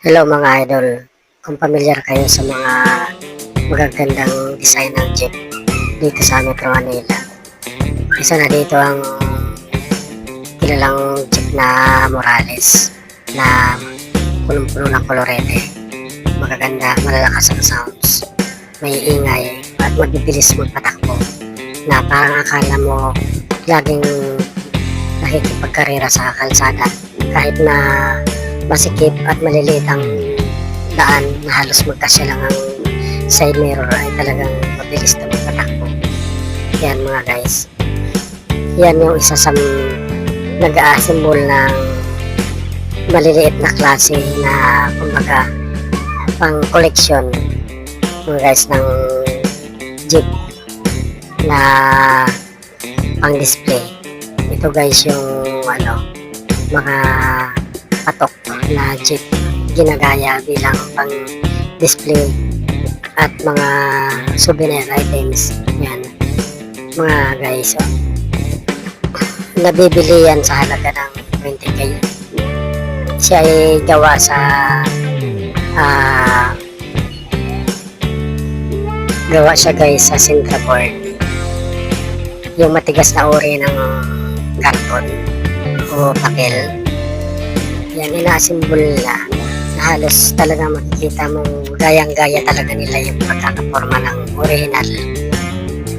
Hello mga idol. Kung pamilyar kayo sa mga magagandang design ng jeep dito sa Metro Manila. Isa na dito ang kilalang jeep na Morales na punong-puno ng kolorete. Magaganda, malalakas ang sounds. May ingay at mabibilis magpatakbo na parang akala mo laging nakikipagkarera sa kalsada kahit na masikip at maliliit ang daan na halos magkasya lang ang side mirror ay talagang mabilis na magpatakbo. Yan mga guys. Yan yung isa sa nag-aasimbol ng maliliit na klase na kumbaga pang collection mga guys ng jeep na pang display. Ito guys yung ano mga patok na ginagaya bilang pang display at mga souvenir items. Yan. Mga guys oh. nabibili yan sa halaga ng 20k siya ay gawa sa ah gawa siya guys sa Sintra board yung matigas na uri ng karton o papel yan, inaasimbol nila na halos talaga makikita mong gayang-gaya talaga nila yung pagkakaporma ng original.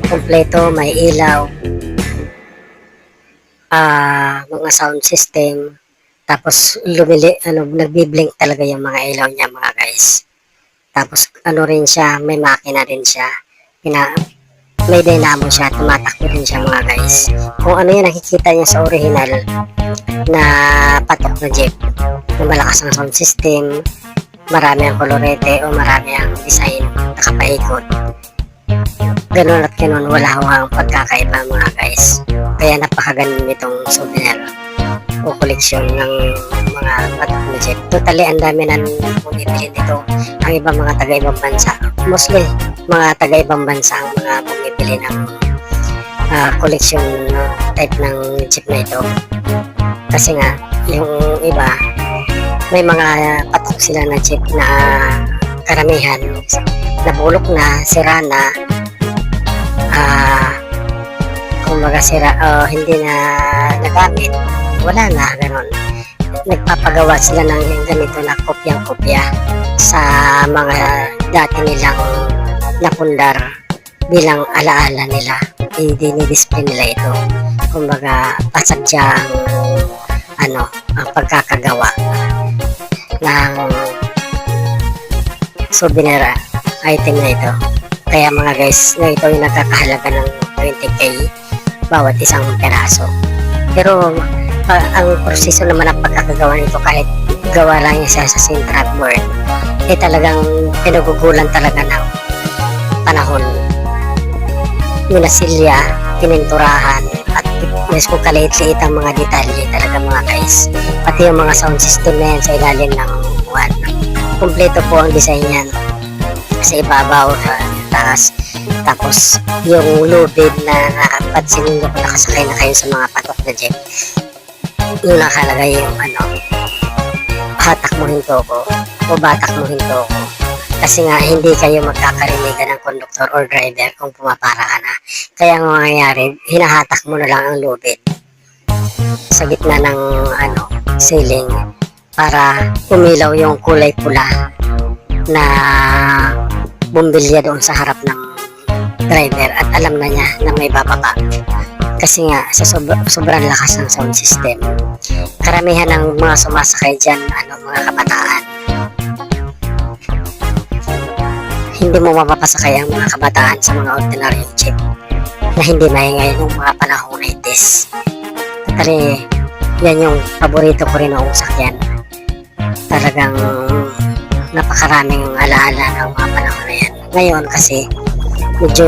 Kompleto, may ilaw, ah mga sound system, tapos lumili, ano, nagbiblink talaga yung mga ilaw niya mga guys. Tapos ano rin siya, may makina rin siya. Pina, may dynamo siya, tumatakbo rin siya mga guys. Kung ano yung nakikita niya sa original na patok na jeep, na malakas ang sound system, marami ang kolorete o marami ang design nakapaikot. Ganun at ganun, wala ang pagkakaiba mga guys. Kaya napakaganda nitong souvenir o koleksyon ng mga patok na jeep. Totally, ang dami na bumibili nito ang ibang mga taga-ibang bansa. Mostly, mga taga-ibang bansa ang mga bumibili ng ah, koleksyon uh, type ng jeep na ito. Kasi nga, yung iba, may mga patok sila na jeep na karamihan nabulok na, sira na, ah, kumbaga sira, o hindi na nagamit, wala na, ganun. Nagpapagawa sila ng ganito na kopyang-kopya sa mga dati nilang napundar bilang alaala nila. I-display nila ito. Kumbaga, pasadya ang ano, ang pagkakagawa ng souvenir item na ito. Kaya mga guys, na ito yung nagkakahalaga ng 20k bawat isang peraso. Pero pa- ang proseso naman ng pagkakagawa nito kahit gawa lang niya siya sa Sintrad board, eh talagang pinugugulan talaga ng panahon. Minasilya, pininturahan, at mas kung kaliit-liit ang mga detalye talaga mga guys. Pati yung mga sound system na yan sa ilalim ng buwan. Kompleto po ang design yan. Sa ibabaw, sa taas. Tapos, yung lubid na nakapansin ninyo kung nakasakay na kayo sa mga patok na jeep. Yung nakalagay yung ano, hatak mo hinto ko o batak mo hinto ko. Kasi nga, hindi kayo magkakarinigan ng conductor or driver kung pumapara ka na. Kaya ang mangyayari, hinahatak mo na lang ang lubid sa gitna ng ano, ceiling para umilaw yung kulay pula na bumbilya doon sa harap ng driver at alam na niya na may bababa. Kasi nga, sa sob- sobrang lakas ng sound system, karamihan ng mga sumasakay dyan, ano, mga kabataan, hindi mo mapapasakay ang mga kabataan sa mga ordinaryong jeep na hindi maingay nung mga panahong 90s. Totally, yan yung paborito ko rin na usakyan. Talagang napakaraming alaala ng mga panahon na yan. Ngayon kasi, medyo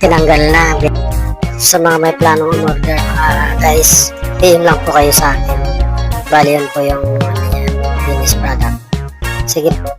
tinanggal na. Sa mga may planong umorder, mga guys, PM lang po kayo sa akin. Bali yun po yung ano yan, finished product. Sige